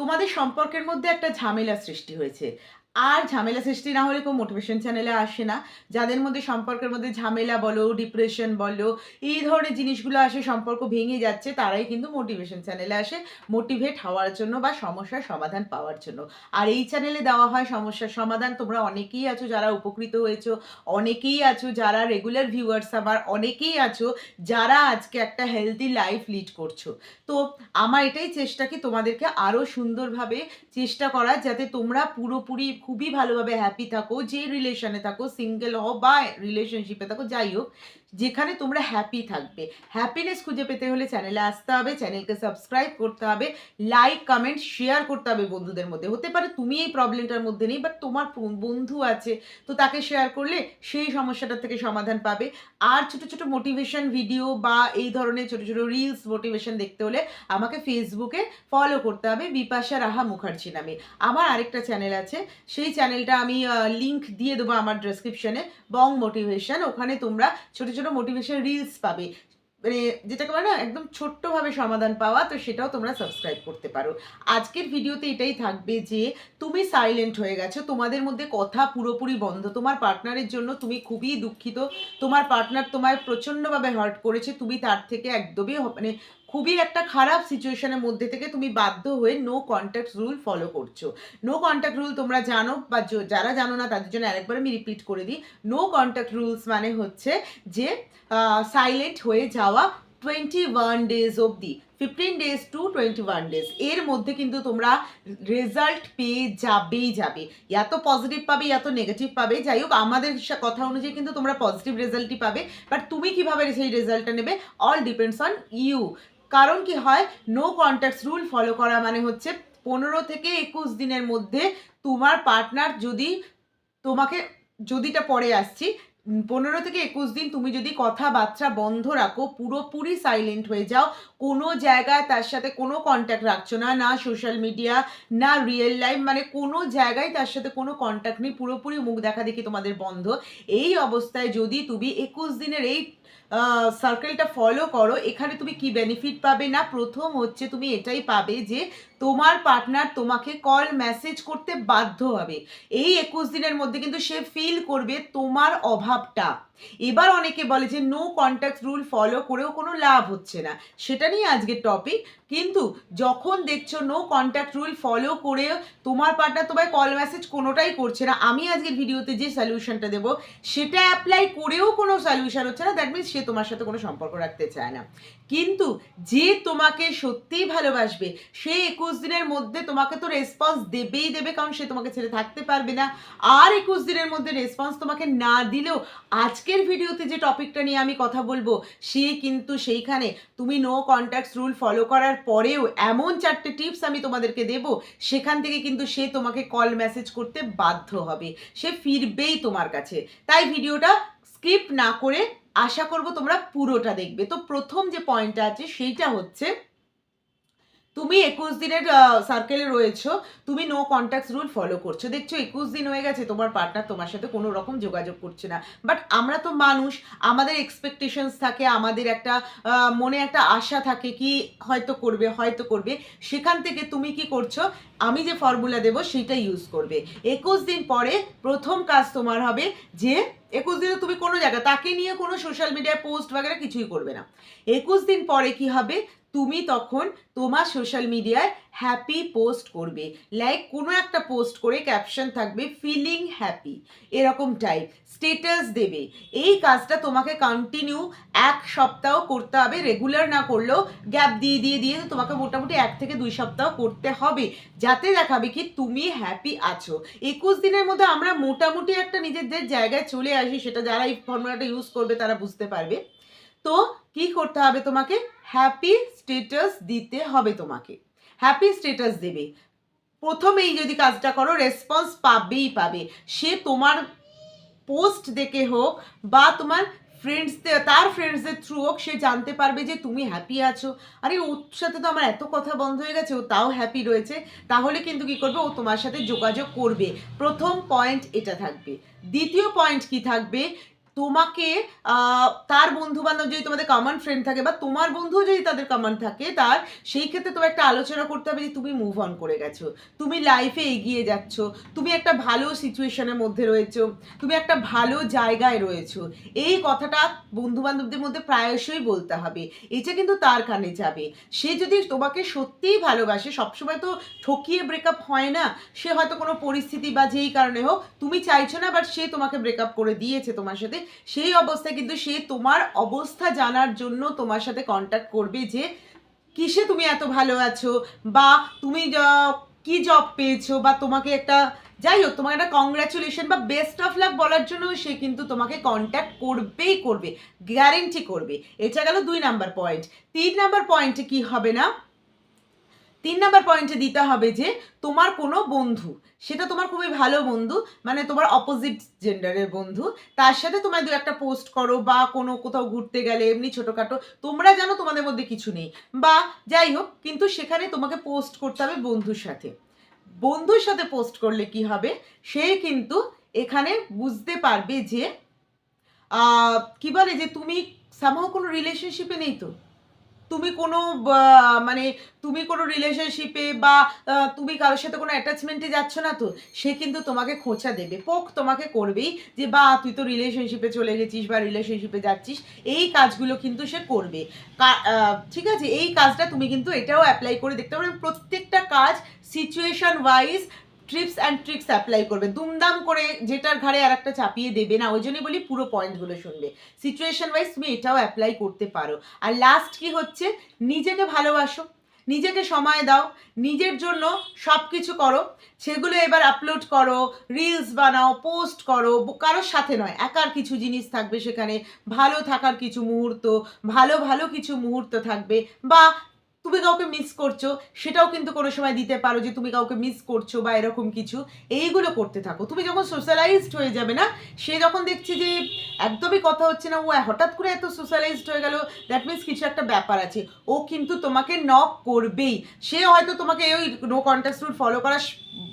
তোমাদের সম্পর্কের মধ্যে একটা ঝামেলা সৃষ্টি হয়েছে। আর ঝামেলা সৃষ্টি না হলে কেউ মোটিভেশন চ্যানেলে আসে না। যাদের মধ্যে সম্পর্কের মধ্যে ঝামেলা বলো ডিপ্রেশন বলো, এই ধরনের জিনিসগুলো আসে, সম্পর্ক ভেঙে যাচ্ছে, তারাই কিন্তু মোটিভেশন চ্যানেলে আসে মোটিভেট হওয়ার জন্য বা সমস্যার সমাধান পাওয়ার জন্য। আর এই চ্যানেলে দেওয়া হয় সমস্যার সমাধান, তোমরা অনেকেই আছো যারা উপকৃত হয়েছো, অনেকেই আছো যারা রেগুলার ভিউয়ার্স আবার অনেকেই আছো যারা আজকে একটা হেলদি লাইফ লিড করছ। তো আমার এটাই চেষ্টা কি তোমাদেরকে আরও সুন্দরভাবে চেষ্টা করার, যাতে তোমরা পুরোপুরি খুবই ভালোভাবে হ্যাপি থাকো যে রিলেশনে থাকো সিঙ্গেল হও বা রিলেশনশিপে থাকো যাই হোক যেখানে তোমরা হ্যাপি থাকবে। হ্যাপিনেস খুঁজে পেতে হলে চ্যানেলে আসতে হবে চ্যানেলকে সাবস্ক্রাইব করতে হবে লাইক কমেন্ট শেয়ার করতে হবে বন্ধুদের মধ্যে। হতে পারে তুমি এই প্রবলেমটার মধ্যে নেই বাট তোমার বন্ধু আছে, তো তাকে শেয়ার করলে সেই সমস্যাটার থেকে সমাধান পাবে। আর ছোট ছোট মোটিভেশন ভিডিও বা এই ধরনের ছোট ছোট রিলস মোটিভেশন দেখতে হলে আমাকে ফেসবুকে ফলো করতে হবে বিপাশা রাহা মুখার্জি নামে। আমার আরেকটা চ্যানেল আছে, সেই চ্যানেলটা আমি লিংক দিয়ে দেবো আমার ডেসক্রিপশনে বং মোটিভেশন ওখানে তোমরা ছোট ছোট মোটিভেশন রিলস পাবে। মানে যেটাকে বলে না, একদম ছোট্টভাবে সমাধান পাওয়া, তো সেটাও তোমরা সাবস্ক্রাইব করতে পারো। আজকের ভিডিওতে এটাই থাকবে যে, তুমি সাইলেন্ট হয়ে গেছো, তোমাদের মধ্যে কথা পুরোপুরি বন্ধ, তোমার পার্টনারের জন্য তুমি খুবই দুঃখিত, তোমার পার্টনার তোমায় প্রচণ্ডভাবে হার্ট করেছে, তুমি তার থেকে একদমই মানে খুবই একটা খারাপ সিচুয়েশনের মধ্যে থেকে তুমি বাধ্য হয়ে নো কন্ট্যাক্ট রুল ফলো করছ। নো কন্ট্যাক্ট রুল তোমরা জানো বা যারা জানো না তাদের জন্য আরেকবার আমি রিপিট করে দিই। নো কন্ট্যাক্ট রুলস মানে হচ্ছে যে সাইলেন্ট হয়ে যাওয়া টোয়েন্টি ওয়ান ডেজ অবধি fifteen days to twenty one days এর মধ্যে কিন্তু তোমরা রেজাল্ট পেয়ে যাবেই যাবে। এত পজিটিভ পাবে এত নেগেটিভ পাবে। যাই হোক, আমাদের কথা অনুযায়ী কিন্তু তোমরা পজিটিভ রেজাল্টই পাবে। বাট তুমি কীভাবে সেই রেজাল্টটা নেবে? অল ডিপেন্ডস অন ইউ কারণ কি হয়? নো কন্ট্যাক্টস রুল ফলো করা মানে হচ্ছে পনেরো থেকে একুশ দিনের মধ্যে তোমার পার্টনার যদি তোমাকে, যদিটা পরে আসছি, পনেরো থেকে একুশ দিন তুমি যদি কথাবার্তা বন্ধ রাখো, পুরোপুরি সাইলেন্ট হয়ে যাও কোনো জায়গায় তার সাথে কোনো কন্ট্যাক্ট রাখছো না না সোশ্যাল মিডিয়া না রিয়েল লাইফ মানে কোনো জায়গায় তার সাথে কোনো কন্ট্যাক্ট নেই, পুরোপুরি মুখ দেখা দেখি তোমাদের বন্ধ। এই অবস্থায় যদি তুমি একুশ দিনের এই সার্কেলটা ফলো করো, এখানে তুমি কি বেনিফিট পাবে? না, প্রথম হচ্ছে তুমি এটাই পাবে যে তোমার পার্টনার তোমাকে কল মেসেজ করতে বাধ্য হবে। এই একুশ দিনের মধ্যে কিন্তু সে ফিল করবে তোমার অভাবটা। এবার অনেকে বলে যে নো কন্ট্যাক্ট রুল ফলো করেও কোনো লাভ হচ্ছে না। সেটা নিয়ে আজকের টপিক কিন্তু যখন দেখছ নো কন্ট্যাক্ট রুল ফলো করে তোমার পার্টনার তোমায় কল মেসেজ কোনোটাই করছে না, আমি আজকের ভিডিওতে যে সলিউশনটা দেবো, সেটা অ্যাপ্লাই করেও কোনো সলিউশন হচ্ছে না। দ্যাট মিনস সে তোমার সাথে কোনো সম্পর্ক রাখতে চায় না। কিন্তু যে তোমাকে সত্যিই ভালোবাসবে, সে একুশ দিনের মধ্যে তোমাকে তো রেসপন্স দেবেই দেবে, কারণ সে তোমাকে ছেড়ে থাকতে পারবে না। আর একুশ দিনের মধ্যে রেসপন্স তোমাকে না দিলেও আজকের ভিডিওতে যে টপিকটা নিয়ে আমি কথা বলব, সে কিন্তু সেইখানে তুমি নো কন্ট্যাক্টস রুল ফলো করার পরেও এমন চারটে টিপস আমি তোমাদেরকে দেব, সেখান থেকে কিন্তু সে তোমাকে কল মেসেজ করতে বাধ্য হবে। সে ফিরবেই তোমার কাছে। তাই ভিডিওটা স্কিপ না করে আশা করব তোমরা পুরোটা দেখবে। তো প্রথম যে পয়েন্টটা আছে, সেইটা হচ্ছে তুমি একুশ দিনের সার্কেলে রয়েছো, তুমি নো কন্ট্যাক্ট রুল ফলো করছ। দেখছ, একুশ দিন হয়ে গেছে, তোমার পার্টনার তোমার সাথে কোনো রকম যোগাযোগ করছে না। বাট আমরা তো মানুষ, আমাদের এক্সপেকটেশনস থাকে, আমাদের একটা মনে একটা আশা থাকে কি হয়তো করবে হয়তো করবে। সেখান থেকে তুমি কি করছ? আমি যে ফর্মুলা দেবো সেটা ইউজ করবে। একুশ দিন পরে প্রথম কাজ তোমার হবে যে, একুশ দিনে তুমি কোনো জায়গা, তাকে নিয়ে কোনো সোশ্যাল মিডিয়ায় পোস্ট বাগেরা কিছুই করবে না। একুশ দিন পরে কি হবে? তুমি তখন তোমার সোশ্যাল মিডিয়ায় হ্যাপি পোস্ট করবে। লাইক কোনো একটা পোস্ট করে ক্যাপশন থাকবে ফিলিং হ্যাপি এরকম টাইপ স্টেটাস দেবে। এই কাজটা তোমাকে কন্টিনিউ এক সপ্তাহ করতে হবে। রেগুলার না করলেও গ্যাপ দিয়ে দিয়ে দিয়ে তোমাকে মোটামুটি এক থেকে দুই সপ্তাহ করতে হবে। যাতে দেখাবে কি তুমি হ্যাপি আছো। একুশ দিনের মধ্যে আমরা মোটামুটি একটা নিজেদের জায়গায় চলে আসি, সেটা যারা এই ফর্মুলাটা ইউজ করবে তারা বুঝতে পারবে। তো কি করতে হবে তোমাকে? হ্যাপি স্টেটাস দিতে হবে তোমাকে। হ্যাপি স্টেটাস দেবে। প্রথমেই যদি কাজটা করো রেসপন্স পাবেই পাবে। সে তোমার পোস্ট দেখে হোক বা তোমার ফ্রেন্ডস তার ফ্রেন্ডসদের থ্রু হোক, সে জানতে পারবে যে তুমি হ্যাপি আছো। আরে, ওর সাথে তো আমার এত কথা বন্ধ হয়ে গেছে, ও তাও হ্যাপি রয়েছে। তাহলে কিন্তু কি করবে? ও তোমার সাথে যোগাযোগ করবে। প্রথম পয়েন্ট এটা থাকবে। দ্বিতীয় পয়েন্ট কি থাকবে? তোমাকে তার বন্ধু বান্ধব যদি তোমাদের কমন ফ্রেন্ড থাকে বা তোমার বন্ধুও যদি তাদের কমন থাকে, তার সেই ক্ষেত্রে তোমার একটা আলোচনা করতে হবে যে তুমি মুভ অন করে গেছো। তুমি লাইফে এগিয়ে যাচ্ছ। তুমি একটা ভালো সিচুয়েশনের মধ্যে রয়েছো। তুমি একটা ভালো জায়গায় রয়েছো। এই কথাটা বন্ধু বান্ধবদের মধ্যে প্রায়শই বলতে হবে। এটা কিন্তু তার কানে যাবে। সে যদি তোমাকে সত্যিই ভালোবাসে, সবসময় তো ঠকিয়ে ব্রেকআপ হয় না। সে হয়তো কোনো পরিস্থিতি বা যেই কারণে হোক, তুমি চাইছো না বাট সে তোমাকে ব্রেকআপ করে দিয়েছে তোমার সাথে। সেই অবস্থায় কিন্তু সে তোমার অবস্থা জানার জন্য তোমার সাথে কন্ট্যাক্ট করবে যে, কিসে তুমি এত ভালো আছো? বা তুমি কি জব পেয়েছ? বা তোমাকে একটা, যাই হোক, তোমাকে একটা কংগ্রাচুলেশন বা বেস্ট অফ লাক বলার জন্য সে কিন্তু তোমাকে কন্ট্যাক্ট করবেই করবে গ্যারেন্টি করবে। এটা গেল দুই নাম্বার পয়েন্ট তিন নাম্বার পয়েন্টে কি হবে না? তিন নাম্বার পয়েন্টে দিতে হবে যে তোমার কোনো বন্ধু, সেটা তোমার খুবই ভালো বন্ধু মানে তোমার অপোজিট জেন্ডারের বন্ধু, তার সাথে তোমার দু একটা পোস্ট করো বা কোনো কোথাও ঘুরতে গেলে, এমনি ছোটোখাটো, তোমরা জানো তোমাদের মধ্যে কিছু নেই। বা যাই হোক, কিন্তু সেখানে তোমাকে পোস্ট করতে হবে বন্ধুর সাথে। বন্ধুর সাথে পোস্ট করলে কি হবে? সে কিন্তু এখানে বুঝতে পারবে যে কি বলে যে তুমি সামহাও কোনো রিলেশনশিপে নেই তো? তুমি কোনো মানে তুমি কোনো রিলেশনশিপে বা তুমি কারোর সাথে কোনো অ্যাটাচমেন্টে যাচ্ছ না তো, সে কিন্তু তোমাকে খোঁচা দেবে। পোক তোমাকে করবেই যে, বা, তুই তো রিলেশনশিপে চলে গেছিস বা রিলেশনশিপে যাচ্ছিস। এই কাজগুলো কিন্তু সে করবে। ঠিক আছে? এই কাজটা তুমি কিন্তু এটাও অ্যাপ্লাই করে দেখতে পারো। প্রত্যেকটা কাজ situation wise tips and tricks apply করবে। দুমদাম করে যেটার ঘাড়ে আর একটা চাপিয়ে দেবে না, ওই জন্যই বলি পুরো পয়েন্টগুলো শুনবে। সিচুয়েশন ওয়াইজ তুমি এটাও অ্যাপ্লাই করতে পারো। আর লাস্ট কি হচ্ছে? নিজেকে ভালোবাসো, নিজেকে সময় দাও, নিজের জন্য সব কিছু করো, সেগুলো এবার আপলোড করো রিলস বানাও পোস্ট করো, কারোর সাথে নয়, একার কিছু জিনিস থাকবে সেখানে, ভালো থাকার কিছু মুহূর্ত, ভালো ভালো কিছু মুহূর্ত থাকবে, বা তুমি কাউকে মিস করছ, সেটাও কিন্তু কোনো সময় দিতে পারো যে তুমি কাউকে মিস করছ বা এরকম কিছু। এইগুলো করতে থাকো। তুমি যখন সোশ্যালাইজড হয়ে যাবে না, সে যখন দেখছি যে একদমই কথা হচ্ছে না, ও হঠাৎ করে এত সোশ্যালাইজড হয়ে গেল দ্যাট মিন্স কিছু একটা ব্যাপার আছে। ও কিন্তু তোমাকে নক করবেই। সে হয়তো তোমাকে ওই নো কন্ট্যাক্ট রুল ফলো করার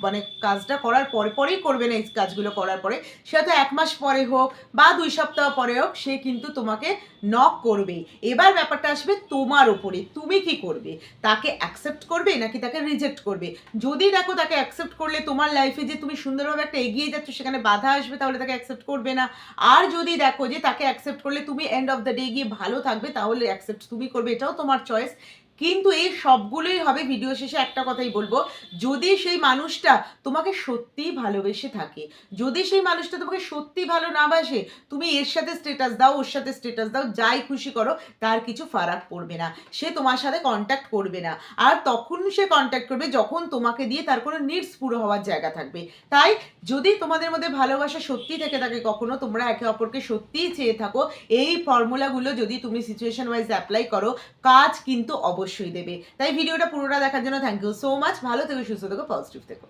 মানে কাজটা করার পরে, পরেই করবে না এই কাজগুলো করার পরে। সে হয়তো এক মাস পরে হোক বা দুই সপ্তাহ পরে হোক, সে কিন্তু তোমাকে নক করবেই। এবার ব্যাপারটা আসবে তোমার ওপরে তুমি কি করবে? তাকে অ্যাকসেপ্ট করবে নাকি তাকে রিজেক্ট করবে? যদি দেখো তাকে অ্যাকসেপ্ট করলে তোমার লাইফে যে তুমি সুন্দরভাবে একটা এগিয়ে যাচ্ছ, সেখানে বাধা আসবে, তাহলে তাকে অ্যাকসেপ্ট করবে না। আর যদি দেখো যে তাকে অ্যাকসেপ্ট করলে তুমি এন্ড অফ দ্য ডে গিয়ে ভালো থাকবে, তাহলে অ্যাকসেপ্ট তুমি করবে। এটাও তোমার চয়েস কিন্তু এই সবগুলোই হবে ভিডিও শেষে একটা কথাই বলব। যদি সেই মানুষটা তোমাকে সত্যিই ভালোবেসে থাকে, যদি সেই মানুষটা তোমাকে সত্যি ভালো না বাসে, তুমি এর সাথে স্টেটাস দাও, ওর সাথে স্টেটাস দাও, যাই খুশি করো, তার কিছু ফারাক পড়বে না। সে তোমার সাথে কন্ট্যাক্ট করবে না। আর তখন সে কন্ট্যাক্ট করবে যখন তোমাকে দিয়ে তার কোনো নিডস পুরো হওয়ার জায়গা থাকবে। তাই যদি তোমাদের মধ্যে ভালোবাসা সত্যি থেকে থাকে কখনো, তোমরা একে অপরকে সত্যিই চেয়ে থাকো, এই ফর্মুলাগুলো যদি তুমি সিচুয়েশন ওয়াইজ অ্যাপ্লাই করো, কাজ কিন্তু অবশ্যই দেবে। তাই ভিডিওটা পুরোটা দেখার জন্য থ্যাংক ইউ সো মাচ ভালো থেকো, সুস্থ থেকো পজিটিভ থেকো।